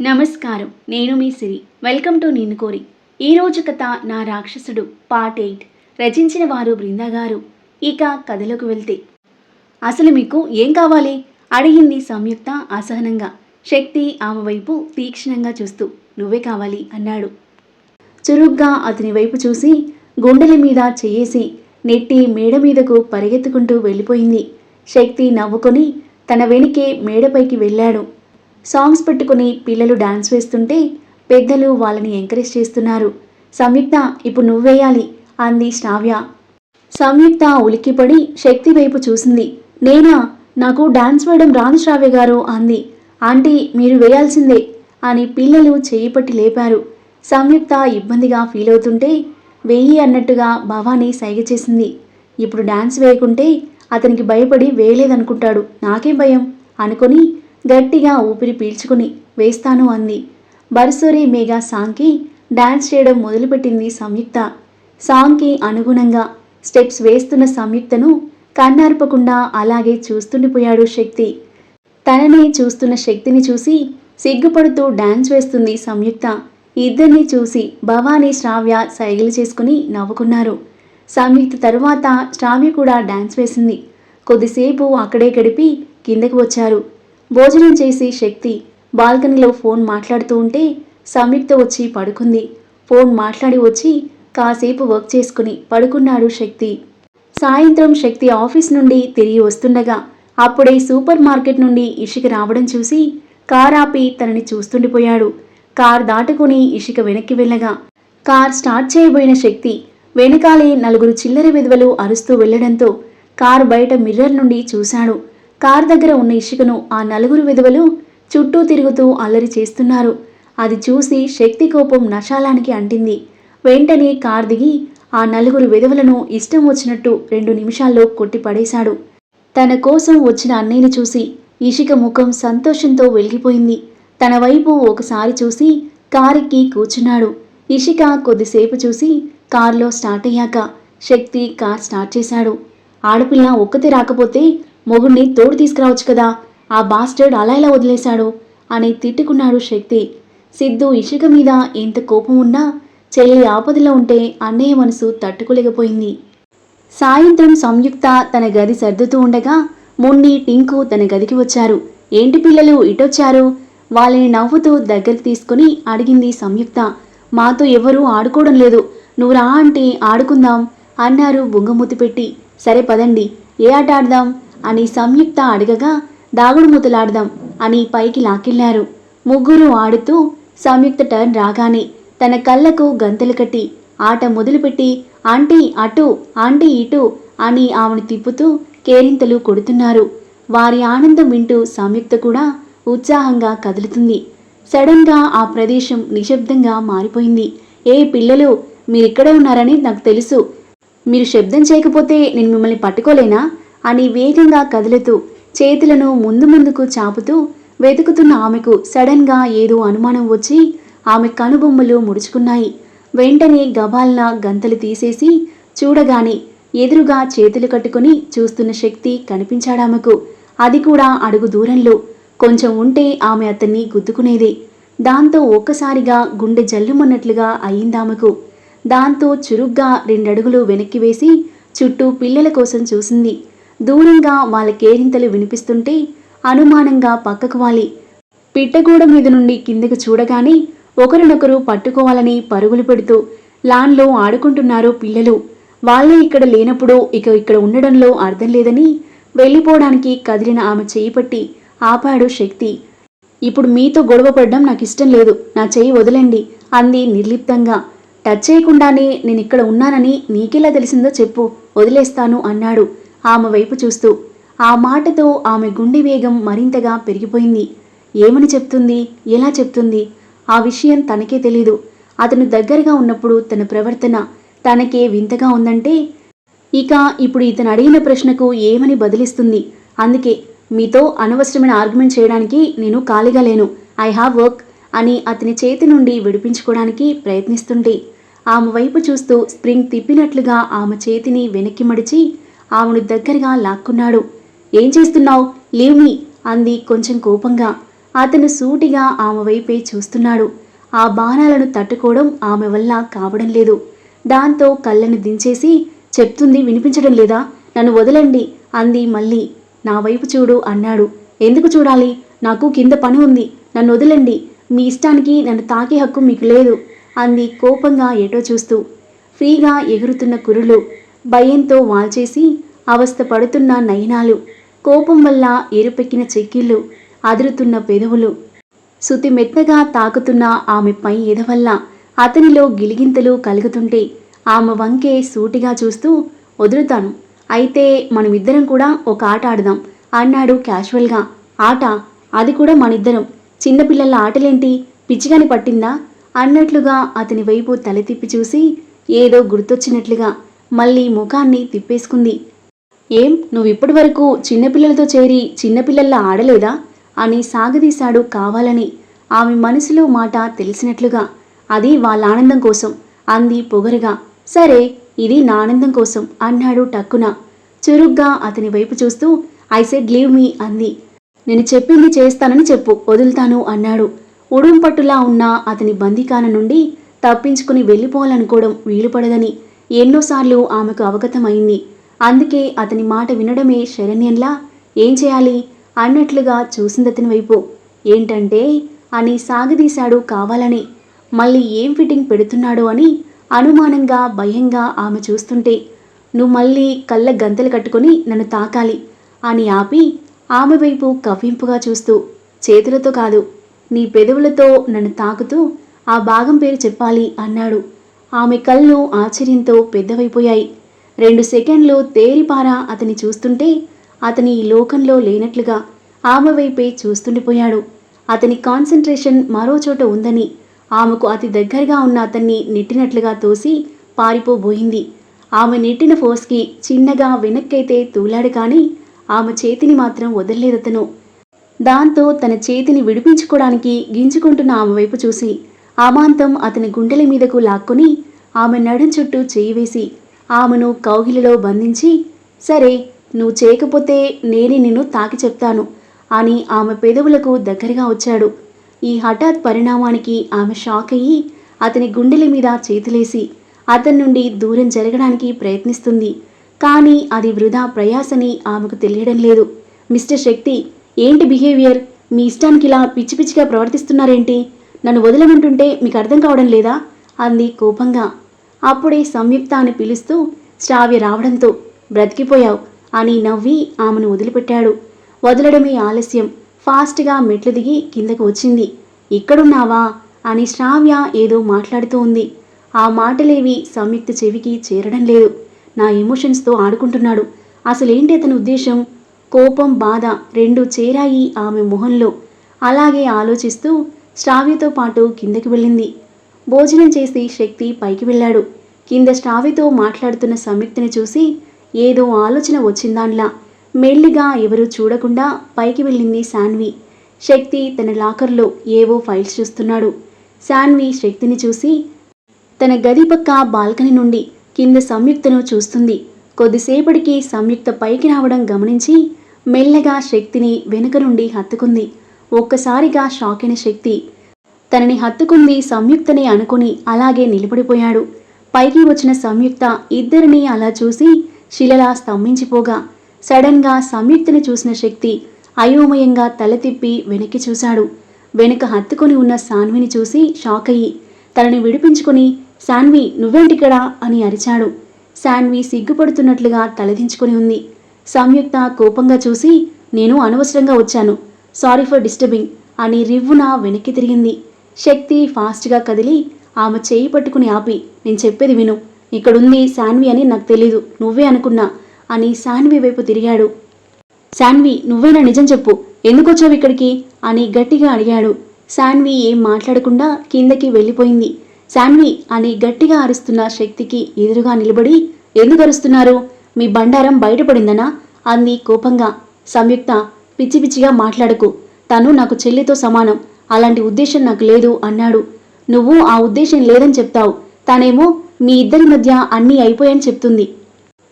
నమస్కారం. నేను మీ సిరి. Welcome to నేను కోరి. ఈరోజు కథ నా రాక్షసుడు పార్ట్ ఎయిట్. రచించిన వారు బృందా గారు. ఇక కథలోకి వెళ్తే. అసలు మీకు ఏం కావాలి? అడిగింది సంయుక్త అసహనంగా. శక్తి ఆమె వైపు తీక్షణంగా చూస్తూ నువ్వే కావాలి అన్నాడు. చురుగ్గా అతని వైపు చూసి గుండెల మీద చేయేసి నెట్టి మేడ మీదకు పరిగెత్తుకుంటూ వెళ్ళిపోయింది. శక్తి నవ్వుకొని తన వెనుకే మేడపైకి వెళ్ళాడు. సాంగ్స్ పెట్టుకుని పిల్లలు డాన్స్ వేస్తుంటే పెద్దలు వాళ్ళని ఎంకరేజ్ చేస్తున్నారు. సంయుక్త ఇప్పుడు నువ్వేయాలి అంది శ్రావ్య. సంయుక్త ఉలిక్కిపడి శక్తి వైపు చూసింది. నేనా? నాకు డాన్స్ వేయడం రాదు శ్రావ్య గారు అంది. ఆంటీ మీరు వేయాల్సిందే అని పిల్లలు చేయి పట్టి లేపారు. సంయుక్త ఇబ్బందిగా ఫీల్ అవుతుంటే వేయి అన్నట్టుగా భవానీ సైగ చేసింది. ఇప్పుడు డాన్స్ వేయకుంటే అతనికి భయపడి వేయలేదనుకుంటాడు. నాకేం భయం? అనుకొని గట్టిగా ఊపిరి పీల్చుకుని వేస్తాను అంది. బర్సూరి మేఘా సాంగ్కి డాన్స్ చేయడం మొదలుపెట్టింది సంయుక్త. సాంగ్కి అనుగుణంగా స్టెప్స్ వేస్తున్న సంయుక్తను కన్నార్పకుండా అలాగే చూస్తుండిపోయాడు శక్తి. తననే చూస్తున్న శక్తిని చూసి సిగ్గుపడుతూ డాన్స్ వేస్తుంది సంయుక్త. ఇద్దరిని చూసి భవానీ శ్రావ్య సైగలు చేసుకుని నవ్వుకున్నారు. సంయుక్త తరువాత శ్రావ్య కూడా డాన్స్ వేసింది. కొద్దిసేపు అక్కడే గడిపి కిందకు వచ్చారు. భోజనం చేసి శక్తి బాల్కనీలో ఫోన్ మాట్లాడుతూ ఉంటే సంయుక్త వచ్చి పడుకుంది. ఫోన్ మాట్లాడి వచ్చి కాసేపు వర్క్ చేసుకుని పడుకున్నాడు శక్తి. సాయంత్రం శక్తి ఆఫీస్ నుండి తిరిగి వస్తుండగా అప్పుడే సూపర్ మార్కెట్ నుండి ఇషిక రావడం చూసి కార్ ఆపి తనని చూస్తుండిపోయాడు. కార్ దాటుకుని ఇషిక వెనక్కి వెళ్ళగా కార్ స్టార్ట్ చేయబోయిన శక్తి వెనకాలే నలుగురు చిల్లర విధవలు అరుస్తూ వెళ్ళడంతో కార్ బయట మిర్రర్ నుండి చూశాడు. కార్ దగ్గర ఉన్న ఇషికను ఆ నలుగురు విధవలు చుట్టూ తిరుగుతూ అల్లరి చేస్తున్నారు. అది చూసి శక్తి కోపం నశాలానికి అంటింది. వెంటనే కార్ దిగి ఆ నలుగురు విధవలను ఇష్టం వచ్చినట్టు రెండు నిమిషాల్లో కొట్టి పడేశాడు తన కోసం వచ్చిన అన్నయ్యని చూసి ఇషిక ముఖం సంతోషంతో వెలిగిపోయింది. తన వైపు ఒకసారి చూసి కారెక్కి కూర్చున్నాడు. ఇషిక కొద్దిసేపు చూసి కారులో స్టార్ట్ అయ్యాక శక్తి కార్ స్టార్ట్ చేశాడు. ఆడపిల్ల ఒక్కతే రాకపోతే మొగుణ్ణి తోడు తీసుకురావచ్చు కదా. ఆ బాస్టర్డ్ అలా ఎలా వదిలేశాడు? అని తిట్టుకున్నాడు శక్తి. సిద్ధు ఇషిక మీద ఎంత కోపం ఉన్నా చెల్లి ఆపదలో ఉంటే అన్నయ్య మనసు తట్టుకోలేకపోయింది. సాయంత్రం సంయుక్త తన గది సర్దుతూ ఉండగా మున్ని టింకు తన గదికి వచ్చారు. ఏంటి పిల్లలు ఇటొచ్చారు? వాళ్ళని నవ్వుతూ దగ్గరికి తీసుకుని అడిగింది సంయుక్త. మాతో ఎవరూ ఆడుకోవడం లేదు. నువ్వు రా అంటే ఆడుకుందాం అన్నారు బుంగమూతి పెట్టి. సరే పదండి. ఏ ఆట ఆడదాం? అని సంయుక్త అడగగా దాగుడు మూతలాడదాం అని పైకి లాకెళ్ళారు ముగ్గురు ఆడుతూ సంయుక్త టర్న్ రాగానే తన కళ్ళకు గంతలు కట్టి ఆట మొదలుపెట్టి ఆంటీ అటు ఆంటీ ఇటు అని ఆమెను తిప్పుతూ కేరింతలు కొడుతున్నారు. వారి ఆనందం వింటూ సంయుక్త కూడా ఉత్సాహంగా కదులుతుంది. సడన్గా ఆ ప్రదేశం నిశ్శబ్దంగా మారిపోయింది. ఏ పిల్లలు మీరిక్కడే ఉన్నారని నాకు తెలుసు. మీరు శబ్దం చేయకపోతే నేను మిమ్మల్ని పట్టుకోలేనా? అని వేగంగా కదులుతూ చేతులను ముందు ముందుకు చాపుతూ వెతుకుతున్న ఆమెకు సడన్గా ఏదో అనుమానం వచ్చి ఆమె కనుబొమ్మలు ముడుచుకున్నాయి. వెంటనే గబాల్న గంతలు తీసేసి చూడగానే ఎదురుగా చేతులు కట్టుకుని చూస్తున్న శక్తి కనిపించాడామెకు అది కూడా అడుగు దూరంలో. కొంచెం ఉంటే ఆమె అతన్ని గుద్దుకునేది. దాంతో ఒక్కసారిగా గుండె జల్లుమన్నట్లుగా అయిందామెకు దాంతో చురుగ్గా రెండడుగులు వెనక్కి వేసి చుట్టూ పిల్లల కోసం చూసింది. దూరంగా వాళ్ళ కేరింతలు వినిపిస్తుంటే అనుమానంగా పక్కకు వాలి. పిట్టగూడ మీద నుండి కిందకు చూడగానే ఒకరినొకరు పట్టుకోవాలని పరుగులు పెడుతూ లాన్లో ఆడుకుంటున్నారు పిల్లలు. వాళ్ళే ఇక్కడ లేనప్పుడు ఇక ఇక్కడ ఉండడంలో అర్థం లేదని వెళ్ళిపోవడానికి కదిలిన ఆమె చేయి పట్టి ఆపాడు శక్తి. ఇప్పుడు మీతో గొడవ పడడం నాకు ఇష్టం లేదు. నా చేయి వదలండి అంది నిర్లిప్తంగా. టచ్ చేయకుండానే నేను ఇక్కడ ఉన్నానని నీకెలా తెలిసిందో చెప్పు. వదిలేస్తాను అన్నాడు. ఆమె వైపు చూస్తూ ఆ మాటతో ఆమె గుండె వేగం మరింతగా పెరిగిపోయింది. ఏమని చెప్తుంది? ఎలా చెప్తుంది? ఆ విషయం తనకే తెలీదు. అతను దగ్గరగా ఉన్నప్పుడు తన ప్రవర్తన తనకే వింతగా ఉందంటే ఇక ఇప్పుడు ఇతను అడిగిన ప్రశ్నకు ఏమని బదిలిస్తుంది? అందుకే మీతో అనవసరమైన ఆర్గ్యుమెంట్ చేయడానికి నేను ఖాళీగా లేను. ఐ హావ్ వర్క్ అని అతని చేతి నుండి విడిపించుకోవడానికి ప్రయత్నిస్తుంటే ఆమె వైపు చూస్తూ స్ప్రింగ్ తిప్పినట్లుగా ఆమె చేతిని వెనక్కి మడిచి ఆమెను దగ్గరగా లాక్కున్నాడు. ఏం చేస్తున్నావు? లేమి అంది కొంచెం కోపంగా. అతను సూటిగా ఆమె వైపే చూస్తున్నాడు. ఆ బాణాలను తట్టుకోవడం ఆమె వల్ల కావడం లేదు. దాంతో కళ్ళను దించేసి చెప్తుంది వినిపించడం లేదా? నన్ను వదలండి అంది మళ్ళీ. నా వైపు చూడు అన్నాడు. ఎందుకు చూడాలి? నాకు కింద పని ఉంది. నన్ను వదలండి. మీ ఇష్టానికి నన్ను తాకే హక్కు మీకు లేదు అంది కోపంగా ఎటో చూస్తూ. ఫ్రీగా ఎగురుతున్న కురులు భయంతో వాల్చేసి అవస్థ పడుతున్న నయనాలు కోపం వల్ల ఎరుపెక్కిన చెక్కిళ్ళు అదురుతున్న పెదవులు. శృతి మెత్తగా తాకుతున్న ఆమె పై ఎదవల్ల అతనిలో గిలిగింతలు కలుగుతుంటే ఆమె వంకే సూటిగా చూస్తూ వదులుతాను. అయితే మనమిద్దరం కూడా ఒక ఆట ఆడదాం అన్నాడు క్యాజువల్గా. ఆట? అది కూడా మనిద్దరం. చిన్నపిల్లల ఆటలేంటి? పిచ్చిగాని పట్టిందా? అన్నట్లుగా అతని వైపు తల తిప్పి చూసి ఏదో గుర్తొచ్చినట్లుగా మళ్ళీ ముఖాన్ని తిప్పేసుకుంది. ఏం నువ్విప్పటి వరకు చిన్నపిల్లలతో చేరి చిన్నపిల్లల్లా ఆడలేదా? అని సాగదీశాడు కావాలని. ఆమె మనసులో మాట తెలిసినట్లుగా అది వాళ్ళ ఆనందం కోసం అంది పొగరుగా. సరే ఇది నా ఆనందం కోసం అన్నాడు టక్కున. చురుగ్గా అతని వైపు చూస్తూ ఐ సెడ్ లీవ్ మీ అంది. నేను చెప్పింది చేస్తానని చెప్పు వదులుతాను అన్నాడు. ఉడుంపట్టులా ఉన్న అతని బందికాన నుండి తప్పించుకుని వెళ్ళిపోవాలనుకోవడం వీలుపడదని. ఎన్నోసార్లు ఆమెకు అవగతమైంది. అందుకే అతని మాట వినడమే శరణ్యంలా ఏం చేయాలి? అన్నట్లుగా చూసింది అతని వైపు. ఏంటంటే అని సాగదీశాడు కావాలని. మళ్ళీ ఏం ఫిట్టింగ్ పెడుతున్నాడో అని అనుమానంగా భయంగా ఆమె చూస్తుంటే నువ్వు మళ్ళీ కళ్ళ గంతలు కట్టుకొని నన్ను తాకాలి అని ఆపి ఆమె వైపు కవ్వింపుగా చూస్తూ చేతులతో కాదు నీ పెదవులతో నన్ను తాకుతూ ఆ భాగం పేరు చెప్పాలి అన్నాడు. ఆమె కళ్ళు ఆశ్చర్యంతో పెద్దవైపోయాయి. రెండు సెకండ్లు తేరిపారా అతని చూస్తుంటే అతని ఈ లోకంలో లేనట్లుగా ఆమె వైపే చూస్తుండిపోయాడు. అతని కాన్సన్ట్రేషన్ మరో చోట ఉందని ఆమెకు అతి దగ్గరగా ఉన్న అతన్ని నెట్టినట్లుగా తోసి పారిపోబోయింది. ఆమె నెట్టిన ఫోర్స్కి చిన్నగా వెనక్కైతే తూలాడు కానీ ఆమె చేతిని మాత్రం వదలలేదతను. దాంతో తన చేతిని విడిపించుకోవడానికి గింజుకుంటున్న ఆమె వైపు చూసి అమాంతం అతని గుండెల మీదకు లాక్కుని ఆమె నడుం చుట్టూ చేయి వేసి ఆమెను కౌగిలిలో బంధించి సరే నువ్వు చేయకపోతే నేనే నిన్ను తాకి చెప్తాను అని ఆమె పెదవులకు దగ్గరగా వచ్చాడు. ఈ హఠాత్ పరిణామానికి ఆమె షాక్ అయ్యి అతని గుండెల మీద చేతులేసి అతని నుండి దూరం జరగడానికి ప్రయత్నిస్తుంది. కానీ అది వృధా ప్రయాసని ఆమెకు తెలియడం లేదు. మిస్టర్ శక్తి ఏంటి బిహేవియర్? మీ ఇష్టానికి ఇలా పిచ్చి పిచ్చిగా ప్రవర్తిస్తున్నారేంటి? నన్ను వదలమంటుంటే మీకు అర్థం కావడం లేదా? అంది కోపంగా. అప్పుడే సంయుక్త అని పిలుస్తూ శ్రావ్య రావడంతో బ్రతికిపోయావు అని నవ్వి ఆమెను వదిలిపెట్టాడు. వదలడమే ఆలస్యం. ఫాస్ట్గా మెట్లు దిగి కిందకు వచ్చింది. ఇక్కడున్నావా? అని శ్రావ్య ఏదో మాట్లాడుతూ ఉంది. ఆ మాటలేవి సంయుక్త చెవికి చేరడం లేదు. నా ఎమోషన్స్తో ఆడుకుంటున్నాడు. అసలేంటి అతని ఉద్దేశం? కోపం బాధ రెండు చేరాయి ఆమె మొహంలో. అలాగే ఆలోచిస్తూ శ్రావ్యతో పాటు కిందకి వెళ్ళింది. భోజనం చేసి శక్తి పైకి వెళ్ళాడు. కింద శ్రావ్యతో మాట్లాడుతున్న సంయుక్తిని చూసి ఏదో ఆలోచన వచ్చిందాన్లా. మెల్లిగా ఎవరూ చూడకుండా పైకి వెళ్ళింది శాన్వి. శక్తి తన లాకర్లో ఏవో ఫైల్స్ చూస్తున్నాడు. శాన్వి శక్తిని చూసి తన గది పక్క బాల్కనీ నుండి కింద సంయుక్తను చూస్తుంది. కొద్దిసేపటికి సంయుక్త పైకి రావడం గమనించి మెల్లగా శక్తిని వెనుక నుండి హత్తుకుంది. ఒక్కసారిగా షాక్ అయిన శక్తి తనని హత్తుకుంది సంయుక్తనే అనుకుని అలాగే నిలబడిపోయాడు. పైకి వచ్చిన సంయుక్త ఇద్దరిని అలా చూసి శిలలా స్తంభించిపోగా సడన్గా సంయుక్తని చూసిన శక్తి అయోమయంగా తల తిప్పి వెనక్కి చూశాడు. వెనుక హత్తుకుని ఉన్న సాన్విని చూసి షాక్ అయ్యి తనని విడిపించుకొని శాన్వి నువ్వేంటిక్కడా? అని అరిచాడు. శాన్వి సిగ్గుపడుతున్నట్లుగా తలదించుకొని ఉంది. సంయుక్త కోపంగా చూసి నేను అనవసరంగా వచ్చాను. సారీ ఫర్ డిస్టర్బింగ్ అని రివ్వున వెనక్కి తిరిగింది. శక్తి ఫాస్ట్గా కదిలి ఆమె చేయి పట్టుకుని ఆపి నేను చెప్పేది విను. ఇక్కడుంది శాన్వి అని నాకు తెలీదు. నువ్వే అనుకున్నా అని శాన్వి వైపు తిరిగాడు. శాన్వి నువ్వేనా నిజం చెప్పు. ఎందుకొచ్చావు ఇక్కడికి? అని గట్టిగా అడిగాడు. శాన్వి ఏం మాట్లాడకుండా కిందకి వెళ్ళిపోయింది. శాన్వి అని గట్టిగా అరుస్తున్న శక్తికి ఎదురుగా నిలబడి ఎందుకు అరుస్తున్నారు? మీ బండారం బయటపడిందనా? అంది కోపంగా. సంయుక్త పిచ్చి పిచ్చిగా మాట్లాడకు. తను నాకు చెల్లితో సమానం. అలాంటి ఉద్దేశం నాకు లేదు అన్నాడు. నువ్వు ఆ ఉద్దేశం లేదని చెప్తావు. తనేమో మీ ఇద్దరి మధ్య అన్నీ అయిపోయాయని చెప్తుంది.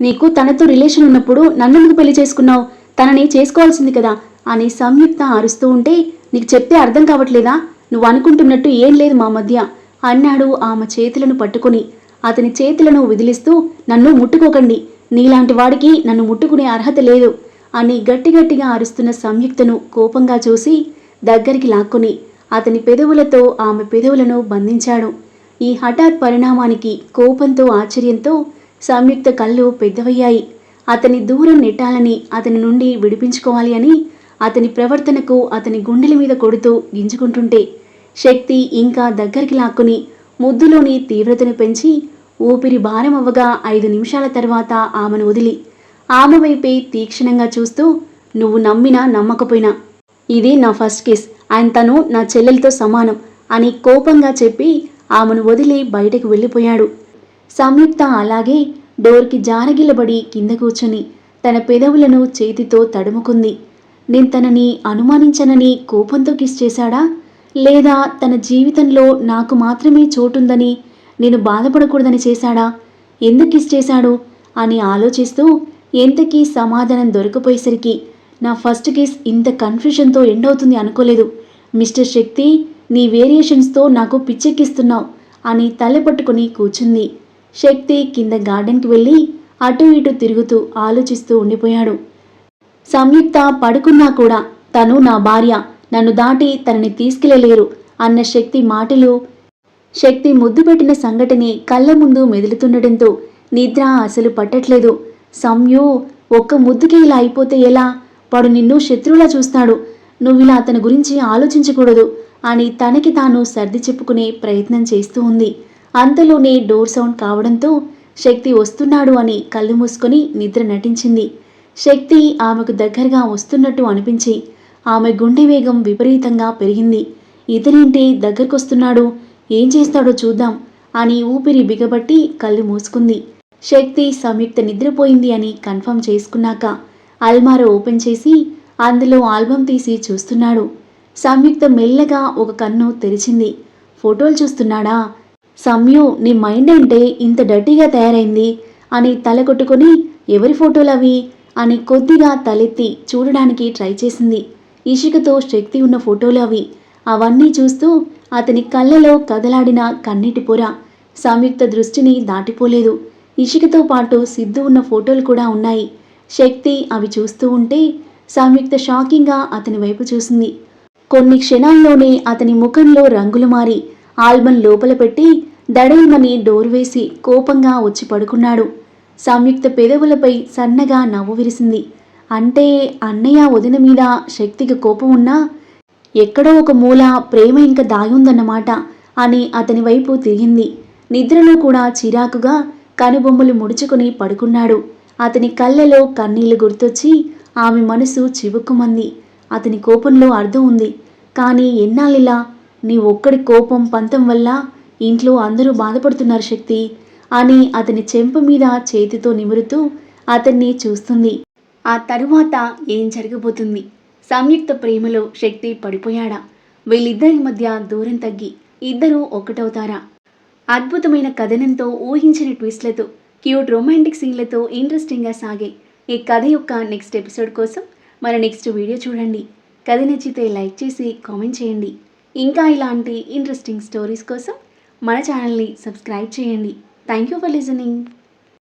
నీకు తనతో రిలేషన్ ఉన్నప్పుడు నన్నెందుకు పెళ్ళి చేసుకున్నావు? తనని చేసుకోవాల్సింది కదా అని సంయుక్త అరుస్తూ ఉంటే నీకు చెప్తే అర్థం కావట్లేదా? నువ్వు అనుకుంటున్నట్టు ఏం లేదు మా మధ్య అన్నాడు ఆమె చేతులను పట్టుకుని. అతని చేతులను విదిలిస్తూ నన్ను ముట్టుకోకండి. నీలాంటి వాడికి నన్ను ముట్టుకునే అర్హత లేదు. అని గట్టి గట్టిగా అరుస్తున్న సంయుక్తను కోపంగా చూసి దగ్గరికి లాక్కొని అతని పెదవులతో ఆమె పెదవులను బంధించాడు. ఈ హఠాత్ పరిణామానికి కోపంతో ఆశ్చర్యంతో సంయుక్త కళ్ళు పెద్దవయ్యాయి. అతని దూరం నెట్టాలని అతని నుండి విడిపించుకోవాలి అని అతని ప్రవర్తనకు అతని గుండెల మీద కొడుతూ గింజుకుంటుంటే శక్తి ఇంకా దగ్గరికి లాక్కుని ముద్దులోని తీవ్రతను పెంచి ఊపిరి భారం అవ్వగా ఐదు నిమిషాల తర్వాత ఆమెను వదిలి ఆమె వైపే తీక్షణంగా చూస్తూ నువ్వు నమ్మినా నమ్మకపోయినా. ఇది నా ఫస్ట్ కేస్. ఆయన తను నా చెల్లెలతో సమానం అని కోపంగా చెప్పి ఆమెను వదిలి బయటకు వెళ్ళిపోయాడు. సంయుక్త అలాగే డోర్కి జారగిలబడి కింద కూర్చొని తన పెదవులను చేతితో తడుముకుంది. నేను తనని అనుమానించనని కోపంతో కిస్ చేశాడా? లేదా తన జీవితంలో నాకు మాత్రమే చోటుందని నేను బాధపడకూడదని చేశాడా? ఎందుకు కిస్ చేశాడు? అని ఆలోచిస్తూ ఎంతకీ సమాధానం దొరకపోయేసరికి నా ఫస్ట్ కేస్ ఇంత కన్ఫ్యూషన్తో ఎండ్ అవుతుంది అనుకోలేదు. మిస్టర్ శక్తి నీ వేరియేషన్స్తో నాకు పిచ్చెక్కిస్తున్నావు అని తలపట్టుకుని కూర్చుంది. శక్తి కింద గార్డెన్కి వెళ్ళి అటు ఇటు తిరుగుతూ ఆలోచిస్తూ ఉండిపోయాడు. సంయుక్త పడుకున్నా కూడా తను నా భార్య నన్ను దాటి తనని తీసుకెళ్ళలేరు అన్న శక్తి మాటలు శక్తి ముద్దు పెట్టిన సంఘటనే కళ్ళ ముందు మెదులుతుండటంతో నిద్ర అసలు పట్టట్లేదు. సమ్యో ఒక్క ముద్దుకి ఇలా అయిపోతే ఎలా? వాడు నిన్ను శత్రువులా చూస్తాడు. నువ్విలా అతని గురించి ఆలోచించకూడదు అని తనకి తాను సర్ది చెప్పుకునే ప్రయత్నం చేస్తూ ఉంది. అంతలోనే డోర్ సౌండ్ కావడంతో శక్తి వస్తున్నాడు అని కళ్ళు మూసుకొని నిద్ర నటించింది. శక్తి ఆమెకు దగ్గరగా వస్తున్నట్టు అనిపించి ఆమె గుండె వేగం విపరీతంగా పెరిగింది. ఇతనేంటి దగ్గరకొస్తున్నాడు? ఏం చేస్తాడో చూద్దాం అని ఊపిరి బిగబట్టి కళ్ళు మూసుకుంది. శక్తి సంయుక్త నిద్రపోయింది అని కన్ఫర్మ్ చేసుకున్నాక అల్మారా ఓపెన్ చేసి అందులో ఆల్బమ్ తీసి చూస్తున్నాడు. సంయుక్త మెల్లగా ఒక కన్ను తెరిచింది. ఫోటోలు చూస్తున్నాడా? సంయు నీ మైండ్ అంటే ఇంత డర్టీగా తయారైంది? అని తల కొట్టుకొని ఎవరి ఫోటోలు అవి? అని కొద్దిగా తలెత్తి చూడడానికి ట్రై చేసింది. ఇషికతో శక్తి ఉన్న ఫోటోలు అవి. అవన్నీ చూస్తూ అతని కళ్ళలో కదలాడిన కన్నీటి పొర. సంయుక్త దృష్టిని దాటిపోలేదు. ఇషికతో పాటు సిద్ధు ఉన్న ఫోటోలు కూడా ఉన్నాయి. శక్తి అవి చూస్తూ ఉంటే సంయుక్త షాకింగ్గా అతని వైపు చూసింది. కొన్ని క్షణాల్లోనే అతని ముఖంలో రంగులు మారి ఆల్బమ్ లోపల పెట్టి దడేల్మని డోర్ వేసి కోపంగా వచ్చి పడుకున్నాడు. సంయుక్త పెదవులపై సన్నగా నవ్వు విరిసింది. అంటే అన్నయ్య వదిన మీద శక్తికి కోపం ఉన్నా ఎక్కడో ఒక మూల ప్రేమ ఇంకా దాగుందన్నమాట అని అతని వైపు తిరిగింది. నిద్రలో కూడా చిరాకుగా కనుబొమ్మలు ముడుచుకుని పడుకున్నాడు. అతని కళ్ళలో కన్నీళ్ళు గుర్తొచ్చి ఆమె మనసు చివుక్కుమంది. అతని కోపంలో అర్థం ఉంది. కానీ ఎన్నాళ్ళిలా? నీ ఒక్కడి కోపం పంతం వల్ల ఇంట్లో అందరూ బాధపడుతున్నారు శక్తి అని అతని చెంప మీద చేతితో నిమురుతూ అతన్ని చూస్తుంది. ఆ తరువాత ఏం జరగబోతుంది? సంయుక్త ప్రేమలో శక్తి పడిపోయాడా? వీళ్ళిద్దరి మధ్య దూరం తగ్గి ఇద్దరూ ఒకటవుతారా అద్భుతమైన కథనంతో ఊహించిన ట్విస్ట్లతో క్యూట్ రొమాంటిక్ సీన్లతో ఇంట్రెస్టింగ్గా సాగే ఈ కథ యొక్క నెక్స్ట్ ఎపిసోడ్ కోసం మన నెక్స్ట్ వీడియో చూడండి. కథ నచ్చితే లైక్ చేసి కామెంట్ చేయండి. ఇంకా ఇలాంటి ఇంట్రెస్టింగ్ స్టోరీస్ కోసం మన ఛానల్ని సబ్స్క్రైబ్ చేయండి. Thank you for listening.